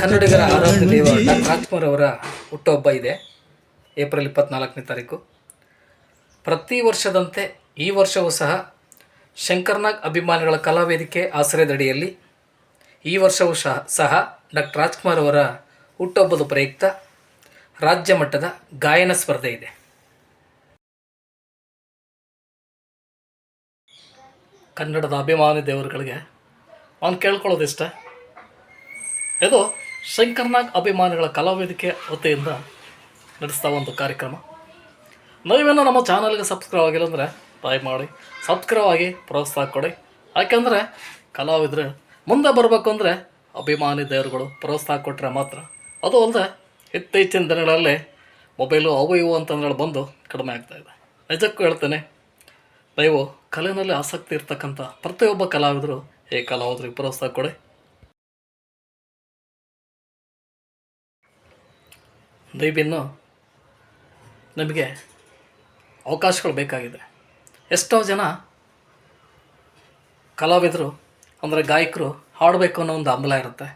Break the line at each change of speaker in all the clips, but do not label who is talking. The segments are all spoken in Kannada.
ಕನ್ನಡಿಗರ ಆರಾಧ್ಯ ಡಾಕ್ಟರ್ ರಾಜ್ಕುಮಾರ್ ಅವರ ಹುಟ್ಟುಹಬ್ಬ ಇದೆ. ಏಪ್ರಿಲ್ ಇಪ್ಪತ್ನಾಲ್ಕನೇ ತಾರೀಕು. ಪ್ರತಿ ವರ್ಷದಂತೆ ಈ ವರ್ಷವೂ ಸಹ ಶಂಕರ್ನಾಗ್ ಅಭಿಮಾನಿಗಳ ಕಲಾವೇದಿಕೆ ಆಶ್ರಯದಡಿಯಲ್ಲಿ ಈ ವರ್ಷವೂ ಸಹ ಸಹ ಡಾಕ್ಟರ್ ರಾಜ್ಕುಮಾರ್ ಅವರ ಹುಟ್ಟುಹಬ್ಬದ ಪ್ರಯುಕ್ತ ರಾಜ್ಯ ಮಟ್ಟದ ಗಾಯನ ಸ್ಪರ್ಧೆ ಇದೆ. ಕನ್ನಡದ ಅಭಿಮಾನಿ ದೇವರುಗಳಿಗೆ ನಾನು ಕೇಳ್ಕೊಳ್ಳೋದು ಇಷ್ಟ. ಇದು ಶಂಕರ್ನಾಗ್ ಅಭಿಮಾನಿಗಳ ಕಲಾವೇದಿಕೆ ವತಿಯಿಂದ ನಡೆಸ್ತಾ ಒಂದು ಕಾರ್ಯಕ್ರಮ. ನೀವೇನೋ ನಮ್ಮ ಚಾನಲ್ಗೆ ಸಬ್ಸ್ಕ್ರೈಬ್ ಆಗಿಲ್ಲ ಅಂದರೆ ಮಾಡಿ ಸಬ್ಸ್ಕ್ರೈಬ್ ಆಗಿ ಪ್ರೋತ್ಸಾಹ ಕೊಡಿ. ಯಾಕೆಂದರೆ ಕಲಾವಿದರು ಮುಂದೆ ಬರಬೇಕು ಅಂದರೆ ಅಭಿಮಾನಿ ದೇವರುಗಳು ಪ್ರೋತ್ಸಾಹ ಕೊಟ್ಟರೆ ಮಾತ್ರ. ಅದು ಅಲ್ಲದೆ ಇತ್ತೀಚಿನ ದಿನಗಳಲ್ಲಿ ಮೊಬೈಲು ಅವು ಇವು ಅಂತಂದೇಳಿ ಬಂದು ಕಡಿಮೆ ಆಗ್ತಾಯಿದೆ ನಿಜಕ್ಕೂ ಹೇಳ್ತೇನೆ, ನೀವು ಕಲೆಯಲ್ಲಿ ಆಸಕ್ತಿ ಇರ್ತಕ್ಕಂಥ ಪ್ರತಿಯೊಬ್ಬ ಕಲಾವಿದರು ಏ ಕಲಾವಿದರಿಗೆ ಪ್ರೋತ್ಸಾಹ ಕೊಡಿ. ದಯವಿನ್ನು ನಮಗೆ ಅವಕಾಶಗಳು ಬೇಕಾಗಿದೆ. ಎಷ್ಟೋ ಜನ ಕಲಾವಿದರು, ಅಂದರೆ ಗಾಯಕರು ಹಾಡಬೇಕು ಅನ್ನೋ ಒಂದು ಹಂಬಲ ಇರುತ್ತೆ.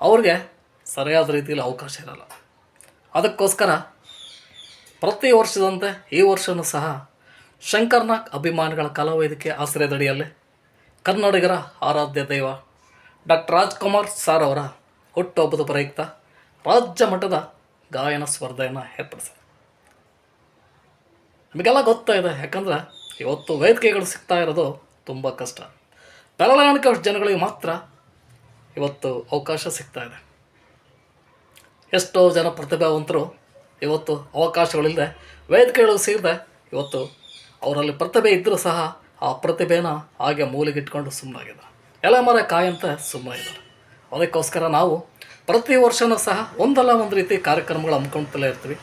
ಅವ್ರಿಗೆ ಸರಿಯಾದ ರೀತಿಯಲ್ಲಿ ಅವಕಾಶ ಇರಲ್ಲ. ಅದಕ್ಕೋಸ್ಕರ ಪ್ರತಿ ವರ್ಷದಂತೆ ಈ ವರ್ಷವೂ ಸಹ ಶಂಕರ್ನಾಗ್ ಅಭಿಮಾನಿಗಳ ಕಲಾವೇದಿಕೆ ಆಶ್ರಯದಡಿಯಲ್ಲಿ ಕನ್ನಡಿಗರ ಆರಾಧ್ಯ ದೈವ ಡಾಕ್ಟರ್ ರಾಜ್ಕುಮಾರ್ ಸಾರ್ ಅವರ ಹುಟ್ಟುಹಬ್ಬದ ಪ್ರಯುಕ್ತ ರಾಜ್ಯ ಮಟ್ಟದ ಗಾಯನ ಸ್ಪರ್ಧೆಯನ್ನು ಏರ್ಪಡಿಸಿದೆ. ನಮಗೆಲ್ಲ ಗೊತ್ತಾಯಿದೆ, ಯಾಕಂದರೆ ಇವತ್ತು ವೇದಿಕೆಗಳು ಸಿಗ್ತಾ ಇರೋದು ತುಂಬ ಕಷ್ಟ. ಬೆರಳಾಣಿಕೆ ಜನಗಳಿಗೆ ಮಾತ್ರ ಇವತ್ತು ಅವಕಾಶ ಸಿಗ್ತಾ ಇದೆ. ಎಷ್ಟೋ ಜನ ಪ್ರತಿಭಾವಂತರು ಇವತ್ತು ಅವಕಾಶಗಳಿಲ್ಲದೆ ವೇದಿಕೆಗಳು ಸಿಗದೆ ಇವತ್ತು ಅವರಲ್ಲಿ ಪ್ರತಿಭೆ ಇದ್ದರೂ ಸಹ ಆ ಪ್ರತಿಭೆನ ಹಾಗೆ ಮೂಲೆಗಿಟ್ಕೊಂಡು ಸುಮ್ಮನಾಗಿದ್ದಾರೆ ಎಲೆ ಮರ ಕಾಯಂತ ಸುಮ್ಮನಾಗಿದ್ದಾರೆ ಅದಕ್ಕೋಸ್ಕರ ನಾವು ಪ್ರತಿ ವರ್ಷವೂ ಸಹ ಒಂದಲ್ಲ ಒಂದು ರೀತಿ ಕಾರ್ಯಕ್ರಮಗಳು ಹಮ್ಮಿಕೊಳ್ತಲೇ ಇರ್ತೀವಿ.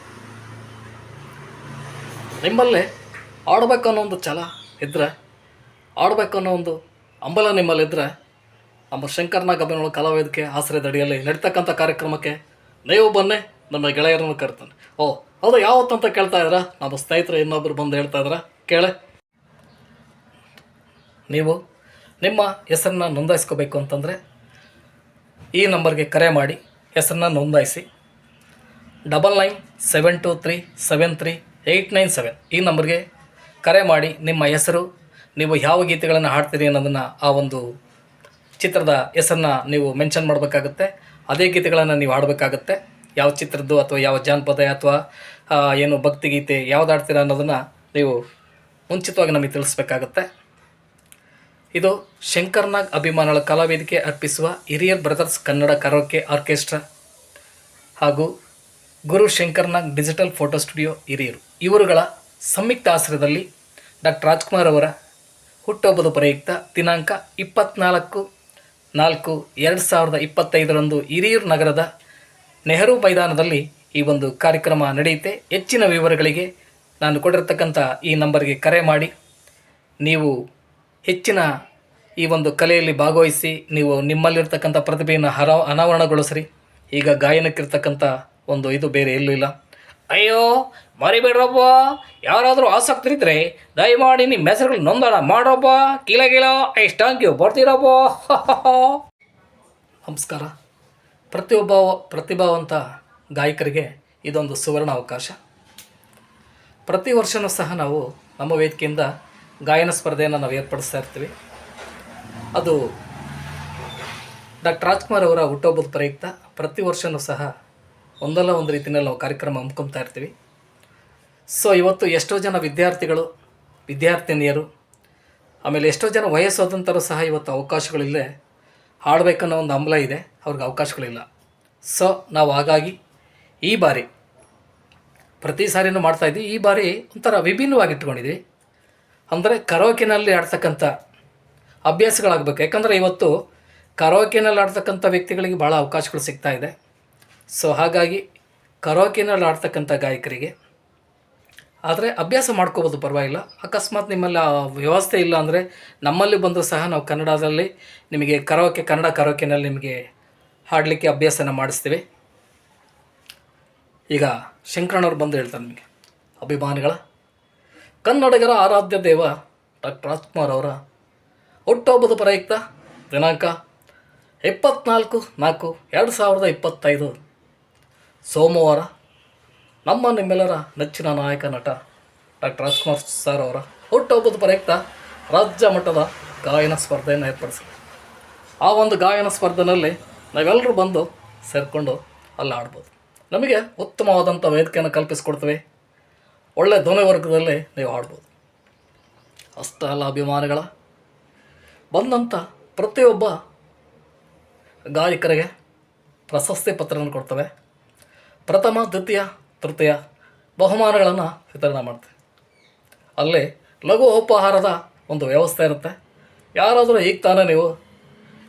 ನಿಮ್ಮಲ್ಲೇ ಆಡಬೇಕು ಅನ್ನೋ ಒಂದು ಛಲ ಇದ್ದರೆ ಆಡಬೇಕು ಅನ್ನೋ ಒಂದು ಹಂಬಲ ನಿಮ್ಮಲ್ಲಿದ್ದರೆ ನಮ್ಮ ಶಂಕರನ ಅಭಿನವ ಕಲಾವೇದಿಕೆ ಆಶ್ರಯದ ಅಡಿಯಲ್ಲಿ ನಡೀತಕ್ಕಂಥ ಕಾರ್ಯಕ್ರಮಕ್ಕೆ ನೀವು ಬನ್ನಿ ನಮ್ಮ ಗೆಳೆಯರನ್ನು ಕರ್ತಾನೆ. ಓ, ಹೌದು, ಯಾವತ್ತಂತ ಕೇಳ್ತಾ ಇದ್ದೀರಾ? ನಮ್ಮ ಸ್ನೇಹಿತರು ಇನ್ನೊಬ್ಬರು ಬಂದು ಹೇಳ್ತಾ ಇದ್ದೀರಾ. ಕೇಳೆ. ನೀವು ನಿಮ್ಮ ಹೆಸರನ್ನ ನೋಂದಾಯಿಸ್ಕೋಬೇಕು ಅಂತಂದರೆ ಈ ನಂಬರ್ಗೆ ಕರೆ ಮಾಡಿ ಹೆಸರನ್ನ ನೋಂದಾಯಿಸಿ. Double nine seven two three seven three eight nine seven ಈ ನಂಬರ್ಗೆ ಕರೆ ಮಾಡಿ ನಿಮ್ಮ ಹೆಸರು, ನೀವು ಯಾವ ಗೀತೆಗಳನ್ನು ಹಾಡ್ತೀರಿ ಅನ್ನೋದನ್ನು ಆ ಒಂದು ಚಿತ್ರದ ಹೆಸರನ್ನ ನೀವು ಮೆನ್ಷನ್ ಮಾಡಬೇಕಾಗುತ್ತೆ. ಅದೇ ಗೀತೆಗಳನ್ನು ನೀವು ಹಾಡಬೇಕಾಗುತ್ತೆ. ಯಾವ ಚಿತ್ರದ್ದು ಅಥವಾ ಯಾವ ಜಾನಪದ ಅಥವಾ ಏನು ಭಕ್ತಿಗೀತೆ ಯಾವ್ದು ಹಾಡ್ತೀರಾ ಅನ್ನೋದನ್ನು ನೀವು ಮುಂಚಿತವಾಗಿ ನಮಗೆ ತಿಳಿಸ್ಬೇಕಾಗತ್ತೆ. ಇದು ಶಂಕರ್ನಾಗ್ ಅಭಿಮಾನಿಗಳ ಕಲಾವೇದಿಕೆ ಅರ್ಪಿಸುವ ಹಿರಿಯರ್ ಬ್ರದರ್ಸ್ ಕನ್ನಡ ಕರೋಕೆ ಆರ್ಕೆಸ್ಟ್ರಾ ಹಾಗೂ Guru Shankarnag digital photo studio ಹಿರಿಯರು. ಇವರುಗಳ ಸಂಯುಕ್ತ ಆಶ್ರಯದಲ್ಲಿ ಡಾಕ್ಟರ್ ರಾಜ್ಕುಮಾರ್ ಅವರ ಹುಟ್ಟುಹಬ್ಬದ ಪ್ರಯುಕ್ತ ದಿನಾಂಕ ಇಪ್ಪತ್ನಾಲ್ಕು ನಾಲ್ಕು ಎರಡು ಸಾವಿರದ ಇಪ್ಪತ್ತೈದರಂದು ಹಿರಿಯೂರು ನಗರದ ನೆಹರು ಮೈದಾನದಲ್ಲಿ ಈ ಒಂದು ಕಾರ್ಯಕ್ರಮ ನಡೆಯುತ್ತೆ. ಹೆಚ್ಚಿನ ವಿವರಗಳಿಗೆ ನಾನು ಕೊಟ್ಟಿರ್ತಕ್ಕಂಥ ಈ ನಂಬರ್ಗೆ ಕರೆ ಮಾಡಿ, ನೀವು ಹೆಚ್ಚಿನ ಈ ಒಂದು ಕಲೆಯಲ್ಲಿ ಭಾಗವಹಿಸಿ, ನೀವು ನಿಮ್ಮಲ್ಲಿರ್ತಕ್ಕಂಥ ಪ್ರತಿಭೆಯನ್ನು ಹರ, ಅನಾವರಣಗೊಳಿಸ್ರಿ. ಈಗ ಗಾಯನಕ್ಕಿರ್ತಕ್ಕಂಥ ಒಂದು ಇದು ಬೇರೆ ಎಲ್ಲೂ ಇಲ್ಲ. ಅಯ್ಯೋ, ಮರಿಬೇಡ್ರಪ್ಪ. ಯಾರಾದರೂ ಆಸಕ್ತಿ ಇದ್ದರೆ ದಯಮಾಡಿ ನಿಮ್ಮ ಹೆಸರುಗಳು ನೋಂದಣ ಮಾಡ್ರಪ್ಪ. ಕೀಲ ಕೀಲ ಥ್ಯಾಂಕ್ ಯು ಬರ್ತೀರಪ್ಪ. ನಮಸ್ಕಾರ. ಪ್ರತಿಯೊಬ್ಬ ಪ್ರತಿಭಾವಂತ ಗಾಯಕರಿಗೆ ಇದೊಂದು ಸುವರ್ಣ ಅವಕಾಶ ಪ್ರತಿ ವರ್ಷನೂ ಸಹ ನಾವು ನಮ್ಮ ವೇದಿಕೆಯಿಂದ ಗಾಯನ ಸ್ಪರ್ಧೆಯನ್ನು ನಾವು ಏರ್ಪಡಿಸ್ತಾ ಇರ್ತೀವಿ. ಅದು ಡಾಕ್ಟರ್ ರಾಜ್ಕುಮಾರ್ ಅವರ ಹುಟ್ಟುಹಬ್ಬದ ಪ್ರಯುಕ್ತ ಪ್ರತಿ ವರ್ಷವೂ ಸಹ ಒಂದಲ್ಲ ಒಂದು ರೀತಿಯಲ್ಲಿ ನಾವು ಕಾರ್ಯಕ್ರಮ ಹಮ್ಮಿಕೊಳ್ತಾ ಇರ್ತೀವಿ. ಸೊ ಇವತ್ತು ಎಷ್ಟೋ ಜನ ವಿದ್ಯಾರ್ಥಿಗಳು, ವಿದ್ಯಾರ್ಥಿನಿಯರು, ಆಮೇಲೆ ಎಷ್ಟೋ ಜನ ವಯಸ್ಸಾದಂಥರು ಸಹ ಇವತ್ತು ಅವಕಾಶಗಳಿಲ್ಲದೆ ಹಾಡಬೇಕನ್ನೋ ಒಂದು ಹಂಬಲ ಇದೆ. ಅವ್ರಿಗೆ ಅವಕಾಶಗಳಿಲ್ಲ. ಸೊ ನಾವು ಹಾಗಾಗಿ ಈ ಬಾರಿ ಪ್ರತಿ ಸಾರಿನೂ ಮಾಡ್ತಾ ಇದ್ವಿ. ಈ ಬಾರಿ ಒಂಥರ ವಿಭಿನ್ನವಾಗಿ ಇಟ್ಕೊಂಡಿದ್ವಿ ಅಂದರೆ ಕರೋಕಿನಲ್ಲಿ ಆಡ್ತಕ್ಕಂಥ ಅಭ್ಯಾಸಗಳಾಗಬೇಕು. ಯಾಕಂದರೆ ಇವತ್ತು ಕರೋಕಿನಲ್ಲಿ ಆಡ್ತಕ್ಕಂಥ ವ್ಯಕ್ತಿಗಳಿಗೆ ಭಾಳ ಅವಕಾಶಗಳು ಸಿಗ್ತಾ ಇದೆ. ಸೊ ಹಾಗಾಗಿ ಕರೋಕಿನಲ್ಲಿ ಆಡ್ತಕ್ಕಂಥ ಗಾಯಕರಿಗೆ, ಆದರೆ ಅಭ್ಯಾಸ ಮಾಡ್ಕೋಬೋದು ಪರವಾಗಿಲ್ಲ. ಅಕಸ್ಮಾತ್ ನಿಮ್ಮಲ್ಲಿ ಆ ವ್ಯವಸ್ಥೆ ಇಲ್ಲ ಅಂದರೆ ನಮ್ಮಲ್ಲಿ ಬಂದರೂ ಸಹ ನಾವು ಕನ್ನಡದಲ್ಲಿ ನಿಮಗೆ ಕರೋಕೆ, ಕನ್ನಡ ಕರೋಕೆನಲ್ಲಿ ನಿಮಗೆ ಹಾಡಲಿಕ್ಕೆ ಅಭ್ಯಾಸನ ಮಾಡಿಸ್ತೀವಿ. ಈಗ ಶಂಕರಣ್ಣವ್ರು ಬಂದು ಹೇಳ್ತಾರೆ ನಿಮಗೆ. ಅಭಿಮಾನಿಗಳ. ಕನ್ನಡಿಗರ ಆರಾಧ್ಯ ದೇವ ಡಾಕ್ಟರ್ ರಾಜ್ಕುಮಾರ್ ಅವರ ಹುಟ್ಟುಹಬ್ಬದ ಪ್ರಯುಕ್ತ ದಿನಾಂಕ ಇಪ್ಪತ್ನಾಲ್ಕು ನಾಲ್ಕು ಎರಡು ಸಾವಿರದ ಇಪ್ಪತ್ತೈದು. ಸೋಮವಾರ ನಮ್ಮ ನಿಮ್ಮೆಲ್ಲರ ನೆಚ್ಚಿನ ನಾಯಕ ನಟ ಡಾಕ್ಟರ್ ರಾಜ್ಕುಮಾರ್ ಸರ್ ಅವರ ಹುಟ್ಟುಹಬ್ಬದ ಪ್ರಯುಕ್ತ ರಾಜ್ಯ ಮಟ್ಟದ ಗಾಯನ ಸ್ಪರ್ಧೆಯನ್ನು ಏರ್ಪಡಿಸಿ ಆ ಒಂದು ಗಾಯನ ಸ್ಪರ್ಧೆಯಲ್ಲಿ ನಾವೆಲ್ಲರೂ ಬಂದು ಸೇರಿಕೊಂಡು ಅಲ್ಲಿ ಆಡ್ಬೋದು ನಮಗೆ ಉತ್ತಮವಾದಂಥ ವೇದಿಕೆಯನ್ನು ಕಲ್ಪಿಸಿಕೊಡ್ತವೆ. ಒಳ್ಳೆಯ ಧ್ವನಿ ವರ್ಗದಲ್ಲಿ ನೀವು ಆಡ್ಬೋದು ಅಷ್ಟೇ ಅಲ್ಲ ಅಭಿಮಾನಿಗಳ ಬಂದಂಥ ಪ್ರತಿಯೊಬ್ಬ ಗಾಯಕರಿಗೆ ಪ್ರಶಸ್ತಿ ಪತ್ರವನ್ನು ಕೊಡ್ತವೆ. ಪ್ರಥಮ, ದ್ವಿತೀಯ, ತೃತೀಯ ಬಹುಮಾನಗಳನ್ನು ವಿತರಣೆ ಮಾಡ್ತೇವೆ. ಅಲ್ಲಿ ಲಘು ಉಪಹಾರದ ಒಂದು ವ್ಯವಸ್ಥೆ ಇರುತ್ತೆ. ಯಾರಾದರೂ ಈಗ ತಾನೇ ನೀವು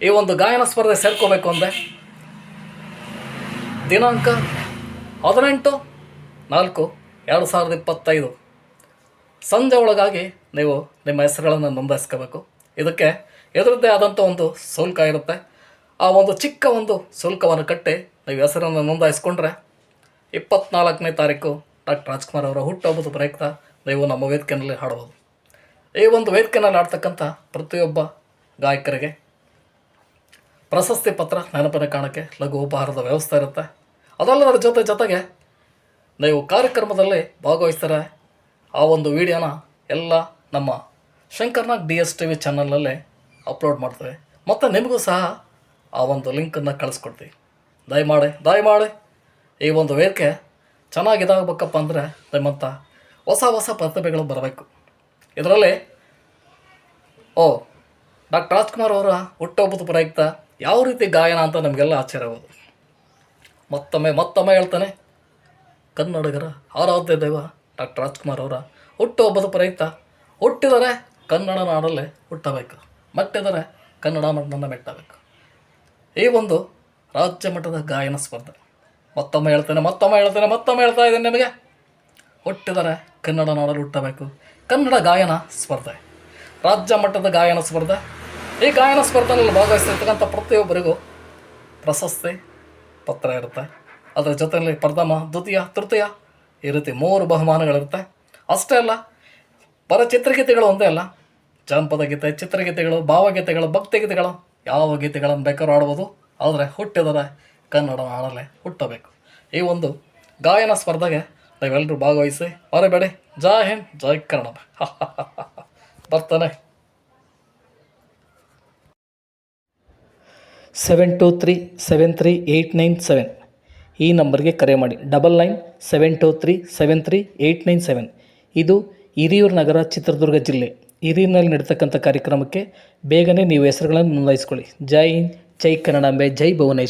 ಈ ಒಂದು ಗಾಯನ ಸ್ಪರ್ಧೆ ಸೇರ್ಕೋಬೇಕು ಅಂದರೆ ದಿನಾಂಕ ಹದಿನೆಂಟು, ನಾಲ್ಕು, ಎರಡು ಸಾವಿರದ ಇಪ್ಪತ್ತೈದು. ಸಂಜೆ ಒಳಗಾಗಿ ನೀವು ನಿಮ್ಮ ಹೆಸರುಗಳನ್ನು ನೋಂದಾಯಿಸ್ಕೋಬೇಕು. ಇದಕ್ಕೆ ಎದುರದ್ದೇ ಆದಂಥ ಒಂದು ಶುಲ್ಕ ಇರುತ್ತೆ. ಆ ಒಂದು ಚಿಕ್ಕ ಒಂದು ಶುಲ್ಕವನ್ನು ಕಟ್ಟಿ ನೀವು ಹೆಸರನ್ನು ನೋಂದಾಯಿಸ್ಕೊಂಡ್ರೆ ಇಪ್ಪತ್ನಾಲ್ಕನೇ ತಾರೀಕು ಡಾಕ್ಟರ್ ರಾಜ್ಕುಮಾರ್ ಅವರ ಹುಟ್ಟುಹಬ್ಬದ ಪ್ರಯುಕ್ತ ನೀವು ನಮ್ಮ ವೇದಿಕೆಯಲ್ಲಿ ಹಾಡಬಹುದು ಈ ಒಂದು ವೇದಿಕೆಯಲ್ಲಿ ಆಡ್ತಕ್ಕಂಥ ಪ್ರತಿಯೊಬ್ಬ ಗಾಯಕರಿಗೆ ಪ್ರಶಸ್ತಿ ಪತ್ರ ನೆನಪಿನ ಕಾಣಕ್ಕೆ ಲಘು ಉಪಹಾರದ ವ್ಯವಸ್ಥೆ ಇರುತ್ತೆ. ಅದಲ್ಲದರ ಜೊತೆ ಜೊತೆಗೆ ನೀವು ಕಾರ್ಯಕ್ರಮದಲ್ಲಿ ಭಾಗವಹಿಸ್ತಾರೆ. ಆ ಒಂದು ವಿಡಿಯೋನ ಎಲ್ಲ ನಮ್ಮ Shankarnag D S T V ಚಾನಲಲ್ಲಿ ಅಪ್ಲೋಡ್ ಮಾಡ್ತೇವೆ. ಮತ್ತು ನಿಮಗೂ ಸಹ ಆ ಒಂದು ಲಿಂಕನ್ನು ಕಳಿಸ್ಕೊಡ್ತೀವಿ. ದಯಮಾಡಿ ದಯಮಾಡಿ ಈ ಒಂದು ವೇದಿಕೆ ಚೆನ್ನಾಗಿದಾಗಬೇಕಪ್ಪ ಅಂದರೆ ನಿಮ್ಮಂಥ ಹೊಸ ಹೊಸ ಪ್ರತಿಭೆಗಳು ಬರಬೇಕು. ಇದರಲ್ಲಿ, ಓ, ಡಾಕ್ಟರ್ ರಾಜ್ಕುಮಾರ್ ಅವರ ಹುಟ್ಟುಹಬ್ಬದ ಪ್ರಯುಕ್ತ ಯಾವ ರೀತಿ ಗಾಯನ ಅಂತ ನಮಗೆಲ್ಲ ಆಶ್ಚರ್ಯವಾಗೋದು ಮತ್ತೊಮ್ಮೆ ಮತ್ತೊಮ್ಮೆ ಹೇಳ್ತಾನೆ, ಕನ್ನಡಿಗರ ಆರಾಧ್ಯ ದೈವ ಡಾಕ್ಟರ್ ರಾಜ್ಕುಮಾರ್ ಅವರ ಹುಟ್ಟುಹಬ್ಬದ ಪ್ರಯುಕ್ತ, ಹುಟ್ಟಿದರೆ ಕನ್ನಡ ನಾಡಲ್ಲೇ ಹುಟ್ಟಬೇಕು, ಮೆಟ್ಟಿದರೆ ಕನ್ನಡ ಮಣ್ಣನ್ನು ಮೆಟ್ಟಬೇಕು. ಈ ಒಂದು ರಾಜ್ಯ ಮಟ್ಟದ ಗಾಯನ ಸ್ಪರ್ಧೆ. ಮತ್ತೊಮ್ಮೆ ಹೇಳ್ತೇನೆ ಮತ್ತೊಮ್ಮೆ ಹೇಳ್ತೇನೆ, ಮತ್ತೊಮ್ಮೆ ಹೇಳ್ತಾ ಇದ್ದೇನೆ ನಿಮಗೆ. ಹುಟ್ಟಿದರೆ ಕನ್ನಡ ನಾಡಲ್ಲಿ ಹುಟ್ಟಬೇಕು, ಕನ್ನಡ ಗಾಯನ ಸ್ಪರ್ಧೆ. ರಾಜ್ಯ ಮಟ್ಟದ ಗಾಯನ ಸ್ಪರ್ಧೆ. ಈ ಗಾಯನ ಸ್ಪರ್ಧೆಯಲ್ಲಿ ಭಾಗವಹಿಸ್ತಿರ್ತಕ್ಕಂಥ ಪ್ರತಿಯೊಬ್ಬರಿಗೂ ಪ್ರಶಸ್ತಿ ಪತ್ರ ಇರುತ್ತೆ. ಅದರ ಜೊತೆಯಲ್ಲಿ ಪ್ರಥಮ, ದ್ವಿತೀಯ, ತೃತೀಯ ಈ ರೀತಿ ಮೂರು ಬಹುಮಾನಗಳಿರುತ್ತೆ. ಅಷ್ಟೇ ಅಲ್ಲ ಪರ ಚಿತ್ರಗೀತೆಗಳು ಒಂದೇ ಅಲ್ಲ. ಜನಪದ ಗೀತೆ, ಚಿತ್ರಗೀತೆಗಳು, ಭಾವಗೀತೆಗಳು, ಭಕ್ತಿಗೀತೆಗಳು, ಯಾವ ಗೀತೆಗಳನ್ನು ಬೇಕಾದ್ರೂ ಆಡ್ಬೋದು ಆದರೆ ಹುಟ್ಟಿದರೆ ಕನ್ನಡ ಆಡಲೇ ಹುಟ್ಟಬೇಕು. ಈ ಒಂದು ಗಾಯನ ಸ್ಪರ್ಧೆಗೆ ನೀವೆಲ್ಲರೂ ಭಾಗವಹಿಸಿ, ಮರಿಬೇಡಿ. ಜೈ ಹಿಂದ್, ಜೈ ಕನ್ನಡ. ಬರ್ತಾನೆ. Seven two three seven three eight nine seven ಈ ನಂಬರ್ಗೆ ಕರೆ ಮಾಡಿ. Double nine seven two three seven three eight nine seven ಇದು ಹಿರಿಯೂರು ನಗರ ಚಿತ್ರದುರ್ಗ ಜಿಲ್ಲೆ. ಹಿರಿಯೂರಿನಲ್ಲಿ ನಡೀತಕ್ಕಂಥ ಕಾರ್ಯಕ್ರಮಕ್ಕೆ ಬೇಗನೆ ನೀವು ಹೆಸರುಗಳನ್ನು ನೋಂದಾಯಿಸ್ಕೊಳ್ಳಿ. ಜೈ ಹಿಂದ್, ಜೈ ಕನ್ನಡಾಂಬೆ ಜೈ ಭುವನೇಶ್ವರ್.